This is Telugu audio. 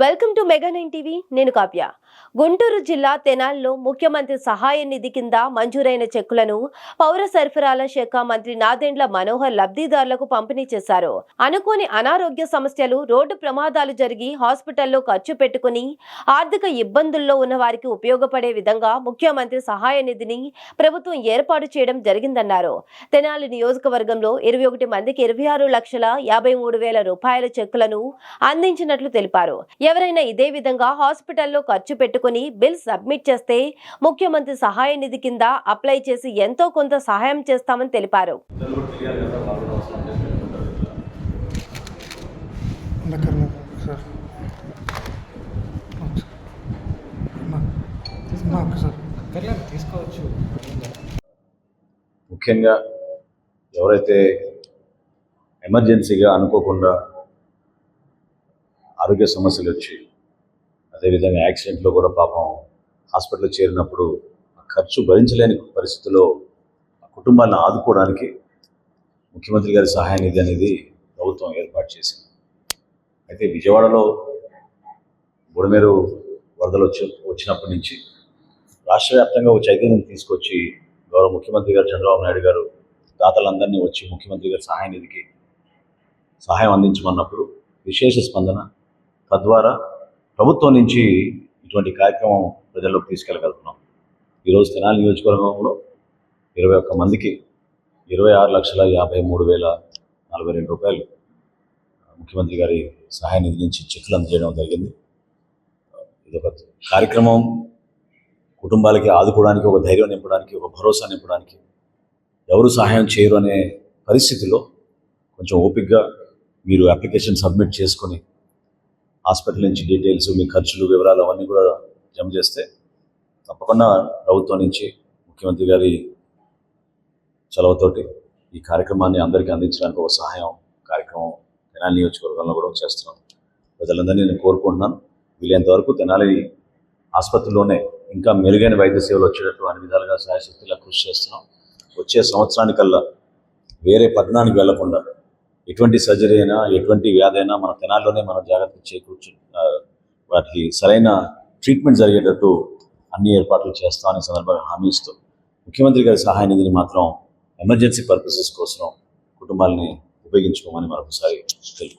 Welcome to mega nine TV. నేను కావ్య. గుంటూరు జిల్లా తెనాల్లో ముఖ్యమంత్రి సహాయ నిధి కింద మంజూరైన చెక్కులను పౌర సరఫరాల శాఖ మంత్రి నాదెండ్ల మనోహర్ లబ్ధిదారులకు పంపిణీ చేశారు. అనుకోని అనారోగ్య సమస్యలు రోడ్డు ప్రమాదాలు జరిగి హాస్పిటల్లో ఖర్చు పెట్టుకుని ఆర్థిక ఇబ్బందుల్లో ఉన్న వారికి ఉపయోగపడే విధంగా ముఖ్యమంత్రి సహాయ నిధిని ప్రభుత్వం ఏర్పాటు చేయడం జరిగిందన్నారు. తెనాలి నియోజకవర్గంలో ఇరవై ఒకటి మందికి ఇరవై ఆరు లక్షల యాభై మూడు వేల రూపాయల చెక్కులను అందించినట్లు తెలిపారు. ఎవరైనా ఇదే విధంగా హాస్పిటల్లో ఖర్చు పెట్టుకుని బిల్ సబ్మిట్ చేస్తే ముఖ్యమంత్రి సహాయ నిధి కింద అప్లై చేసి ఎంతో కొంత సహాయం చేస్తామని తెలిపారు. తీసుకోవచ్చు ముఖ్యంగా ఎవరైతే ఎమర్జెన్సీగా అనుకోకుండా ఆరోగ్య సమస్యలు వచ్చి అదేవిధంగా యాక్సిడెంట్లో కూడా పాపం హాస్పిటల్లో చేరినప్పుడు ఆ ఖర్చు భరించలేని పరిస్థితిలో ఆ ఆదుకోవడానికి ముఖ్యమంత్రి గారి సహాయ నిధి అనేది ప్రభుత్వం ఏర్పాటు చేసింది. అయితే విజయవాడలో బుడమేరు వరదలు వచ్చి వచ్చినప్పటి నుంచి రాష్ట్ర వ్యాప్తంగా ఒక చైతన్యం తీసుకొచ్చి గౌరవ ముఖ్యమంత్రి గారు చంద్రబాబు నాయుడు గారు దాతలందరినీ వచ్చి ముఖ్యమంత్రి గారి సహాయ నిధికి సహాయం అందించమన్నప్పుడు విశేష స్పందన తద్వారా ప్రభుత్వం నుంచి ఇటువంటి కార్యక్రమం ప్రజల్లోకి తీసుకెళ్ళగలుగుతున్నాం. ఈరోజు తెనాలి నియోజకవర్గంలో ఇరవై ఒక్క మందికి ఇరవై ఆరు లక్షల యాభై మూడు వేల నలభై రెండు రూపాయలు ముఖ్యమంత్రి గారి సహాయ నిధి నుంచి చెక్కులు అందజేయడం జరిగింది. ఇదొక కార్యక్రమం. కుటుంబాలకి ఆదుకోవడానికి ఒక ధైర్యం నింపడానికి ఒక భరోసా నింపడానికి ఎవరు సహాయం చేయరు అనే పరిస్థితిలో కొంచెం ఓపిక్గా మీరు అప్లికేషన్ సబ్మిట్ చేసుకొని హాస్పిటల్ నుంచి డీటెయిల్స్ మీ ఖర్చులు వివరాలు అవన్నీ కూడా జమ చేస్తే తప్పకుండా ప్రభుత్వం నుంచి ముఖ్యమంత్రి గారి చలవతోటి ఈ కార్యక్రమాన్ని అందరికీ అందించడానికి ఒక సహాయం కార్యక్రమం తెనాలి నియోజకవర్గంలో కూడా చేస్తున్నాం. ప్రజలందరినీ నేను కోరుకుంటున్నాను. వీలైనంత వరకు తెనాలి ఆసుపత్రిలోనే ఇంకా మెరుగైన వైద్య సేవలు వచ్చేటట్టు అన్ని విధాలుగా సహాయశక్తిలా కృషి చేస్తున్నాం. వచ్చే సంవత్సరానికల్లా వేరే పట్టణానికి వెళ్ళకుండా ఎటువంటి సర్జరీ అయినా ఎటువంటి వ్యాధి అయినా మన తెనాల్లోనే మనం జాగ్రత్త చేకూర్చు వాటికి సరైన ట్రీట్మెంట్ జరిగేటట్టు అన్ని ఏర్పాట్లు చేస్తామని సందర్భంగా హామీ ఇస్తూ ముఖ్యమంత్రి గారి సహాయ నిధిని మాత్రం ఎమర్జెన్సీ పర్పసెస్ కోసం కుటుంబాలని ఉపయోగించుకోమని మరొకసారి తెలుపు